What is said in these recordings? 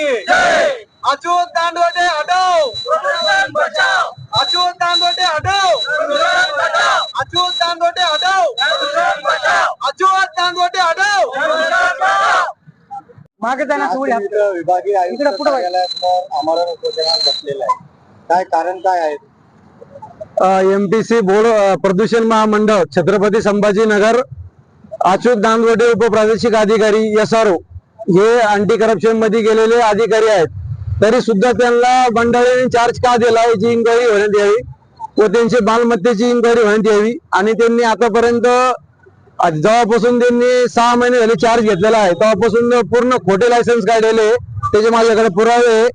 की? अच्युत दांडवटे हटव! अच्युत दांडवटे हटव! अच्युत दांडवटे हटव! अच्युत दांडवटे हटव! मागे जाणार विभागीय आयुक्त. कार्यालयासमोर आमरण उपोषणात बसलेलं आहे काय कारण काय आहे? एमटीसी बोर्ड प्रदूषण महामंडळ छत्रपती संभाजीनगर अच्युत दानवडे उपप्रादेशिक अधिकारी एस आर हे अँटी करप्शनमध्ये गेलेले अधिकारी आहेत. तरी सुद्धा त्यांना मंडळाने चार्ज का दिला? याची इन्क्वायरी होण्यात यावी. व त्यांची मालमत्तेची इन्क्वायरी होण्यात यावी. आणि त्यांनी आतापर्यंत जेव्हापासून त्यांनी सहा महिने झाले चार्ज घेतलेला आहे तेव्हापासून पूर्ण खोटे लायसन्स काढलेले त्याचे माझ्याकडे पुरावे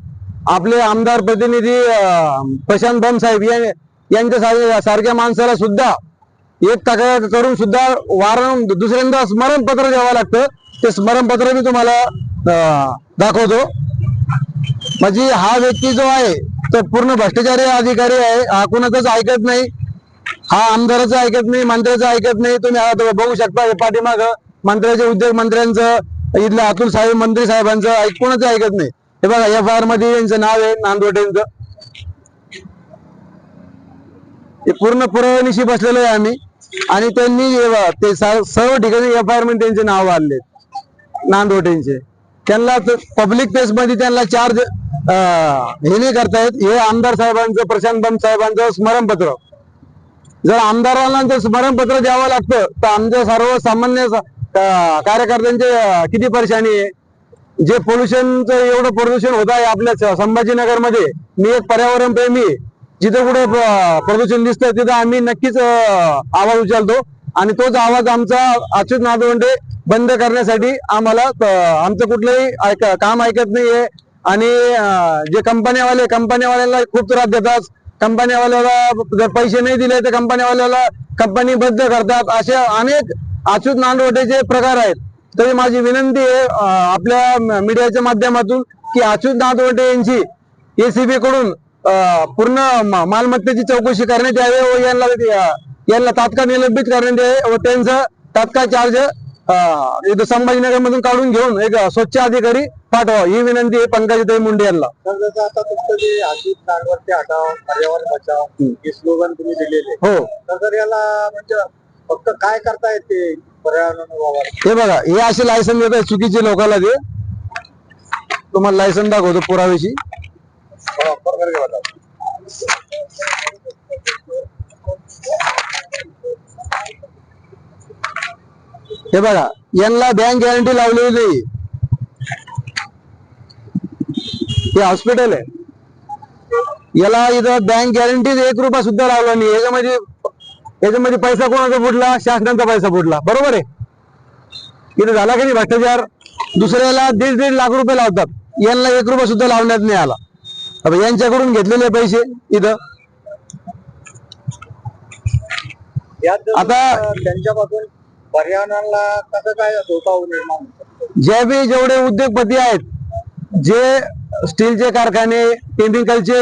आपले आमदार प्रतिनिधी प्रशांत बम साहेब यांच्या सारख्या सारख्या माणसाला सुद्धा एक तक्रार करून सुद्धा वारं दुसऱ्यांदा स्मरणपत्र द्यावं लागतं. ते स्मरणपत्र मी तुम्हाला दाखवतो. म्हणजे हा व्यक्ती जो आहे तो पूर्ण भ्रष्टाचारी अधिकारी आहे. हा कुणाचाच ऐकत नाही. हा आमदाराचं ऐकत नाही मंत्र्याचं ऐकत नाही. तुम्ही बघू शकता पाठीमाग मंत्र्याचे उद्योग मंत्र्यांचं इथल्या अतुल साहेब मंत्री साहेबांचं ऐक- कोणाचं ऐकत नाही. हे बघा एफ आय आरमध्ये यांचं नाव आहे नांदवटेंचं. हे पूर्ण पुराव्यानिशी बसलेलो आहे आम्ही. आणि त्यांनी ते सर्व ठिकाणी एफ आय आरमध्ये त्यांचे नाव आले नांदवटेंचे त्यांना पब्लिक प्लेस मध्ये त्यांना चार्ज हे नाही करतायत. हे आमदार साहेबांचं प्रशांत बम साहेबांचं स्मरणपत्र. जर आमदारांना जर स्मरणपत्र द्यावं लागतं तर आमच्या सर्वसामान्य कार्यकर्त्यांचे किती परेशानी आहे. जे पोल्युशनचं एवढं प्रदूषण होत आहे आपल्या संभाजीनगरमध्ये मी एक पर्यावरण प्रेमी आहे. जिथं कुठं प्रदूषण दिसतं तिथं आम्ही नक्कीच आवाज उचलतो. आणि तोच आवाज आमचा अच्युत नादवंडे बंद करण्यासाठी आम्हाला आमचं कुठलंही ऐक काम ऐकत नाहीये. आणि जे कंपन्यावाले कंपन्यावाल्याला खूप त्रास देतात. कंपन्यावाल्याला जर पैसे नाही दिले तर कंपन्यावाल्याला कंपनी बंद करतात. असे अनेक अच्युत नांदवटेचे प्रकार आहेत. तरी माझी विनंती आहे आपल्या मीडियाच्या माध्यमातून की अच्युत नांदवटे यांची एसीबी कडून पूर्ण मालमत्तेची चौकशी करण्यात यावी व यांना यांना तात्काळ निलंबित करण्यात यावे व त्यांचं तात्काळ चार्ज संभाजीनगर मधून काढून घेऊन एक स्वच्छ अधिकारी पाठवा. ही विनंती आहे पंकजाताई मुंडे यांना. आता तुमचं जे अजित नागवरती हटाव पर्यावरण बचाव हे स्लोगन तुम्ही दिलेले. हो. तर याला म्हणजे फक्त काय करता येते पर्यावरण वावर? हे बघा हे असे लायसन देत चुकीचे लोकांना ते. तुम्हाला लायसन दाखवतो पुराव्याशी हे बघा यांना बँक गॅरंटी लावलेली नाही हे हॉस्पिटल आहे. याला इथं बँक गॅरंटी एक रुपया सुद्धा लावला नाही. याच्यामध्ये याच्यामध्ये पैसा कोणाचा फुटला? शासनाचा पैसा फुटला. बरोबर आहे? इथं झाला की नाही भ्रष्टाचार? दुसऱ्याला दीड दीड लाख रुपये लावतात. यांना एक रुपया सुद्धा लावण्यात नाही आला. आता यांच्याकडून घेतलेले पैसे इथं. आता- त्यांच्यापासून पर्यावरणाला कसं काय धोका होऊ निर्माण जे बी जेवढे उद्योगपती आहेत जे स्टीलचे कारखाने केमिकलचे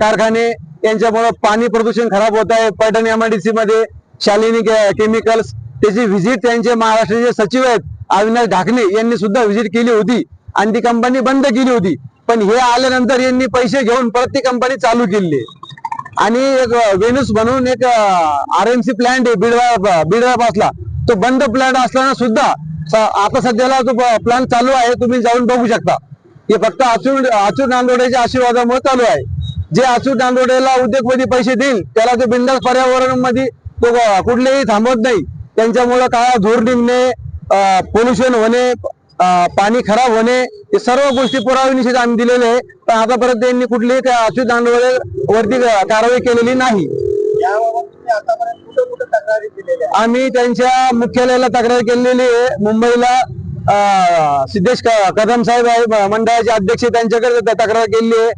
कारखाने यांच्यामुळे पाणी प्रदूषण खराब होत आहे. पैठण एमआयडीसी मध्ये शालिनी केमिकल्स त्याची व्हिजिट त्यांचे महाराष्ट्राचे सचिव आहेत अविनाश ढाकणे यांनी सुद्धा व्हिजिट केली होती. आणि ती कंपनी बंद केली होती. पण हे आल्यानंतर यांनी पैसे घेऊन परत ती कंपनी चालू केली. आणि एक वेनुस म्हणून एक आर एम सी प्लांट आहे बिडवा बिडवा पासला तो बंद प्लॅन असताना सुद्धा आता सध्याला तो प्लॅन चालू आहे तुम्ही जाऊन बघू शकता. हे फक्त अचूक अचूक नांदोड्याच्या आशीर्वादामुळे चालू आहे. जे अचूक नांदोड्याला उद्योगपती पैसे देईल त्याला ते बिंदास पर्यावरणमध्ये तो कुठलेही थांबवत नाही. त्यांच्यामुळे काय धूर निघणे पोल्युशन होणे पाणी खराब होणे हे सर्व गोष्टी पुरावे निश्चित आम्ही दिलेले आहे. पण आतापर्यंत त्यांनी कुठलीही त्या अच्युत दांडवळे वरती कारवाई केलेली नाही. आम्ही त्यांच्या मुख्यालयाला तक्रार केलेली आहे. मुंबईला सिद्धेश कदम साहेब आहे. मंडळाचे अध्यक्ष त्यांच्याकडे तक्रार केली आहे.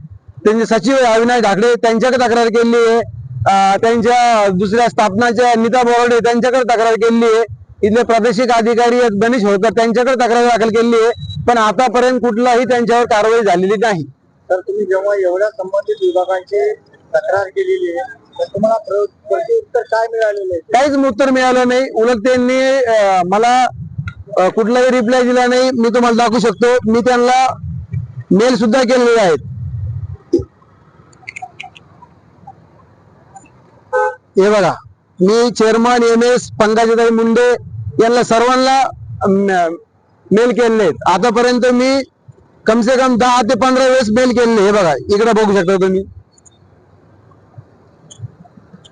त्यांचे सचिव अविनाश ढाकरे त्यांच्याकडे तक्रार केली आहे. त्यांच्या दुसऱ्या स्थापनाच्या नीता बोराडे त्यांच्याकडे तक्रार केली आहे. इथले प्रादेशिक अधिकारी गणेश होळकर त्यांच्याकडे तक्रार दाखल केली आहे. पण आतापर्यंत कुठलाही त्यांच्यावर कारवाई झालेली नाही. तर तुम्ही जेव्हा एवढ्या संबंधित विभागांची तक्रार केलेली आहे तुम्हाला काय मिळालेलं काहीच उत्तर मिळालं नाही. उलट त्यांनी मला कुठलाही रिप्लाय दिला नाही. मी तुम्हाला दाखवू शकतो. मी त्यांना मेल सुद्धा केलेले आहेत. हे बघा. मी चेअरमन एम एस पंकजाताई मुंडे यांना सर्वांना मेल केलेले आहेत. आतापर्यंत मी कम से कम दहा ते पंधरा वेळेस मेल केलेले हे बघा. इकडे बघू शकता तुम्ही.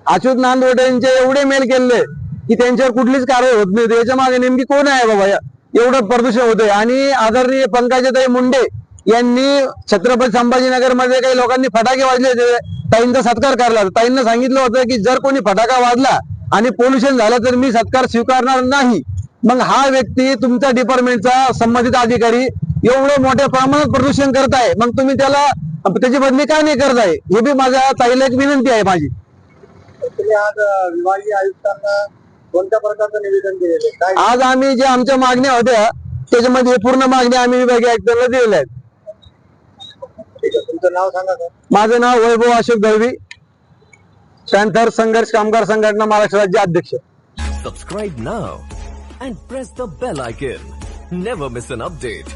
अच्युत नांदवटे यांचे एवढे मेल केले की त्यांच्यावर कुठलीच कारवाई होत नाही याच्या मागे नेमकी कोण आहे बाबा? या- एवढं प्रदूषण होतंय. आणि आदरणीय पंकजाताई मुंडे यांनी छत्रपती संभाजीनगरमध्ये काही लोकांनी फटाके वाजले होते. ताईंचा सत्कार करला ताईंना सांगितलं होतं की जर कोणी फटाका वाजला आणि पोल्युशन झालं तर मी सत्कार स्वीकारणार नाही. मग हा व्यक्ती तुमच्या डिपार्टमेंटचा संबंधित अधिकारी एवढं मोठ्या प्रमाणात प्रदूषण करत आहे मग तुम्ही त्याला त्याची बदली का नाही करताय? हे बी माझ्या ताईला एक विनंती आहे माझी. तुम्ही आज अं, विभागीय आयुक्तांना कोणत्या प्रकारचं निवेदन दिलेलं आहे? काय आज आम्ही जे आमच्या मागण्या होत्या त्याच्यामध्ये हे पूर्ण मागण्या आम्ही विभागीय आयुक्तांना दिलेल्या आहेत ठीक आहे. तुमचं नाव सांगा माझं नाव वैभव अशोक दळवी पॅन्थर संघर्ष कामगार संघटना महाराष्ट्र राज्य अध्यक्ष Subscribe now and press the bell icon. Never miss an update.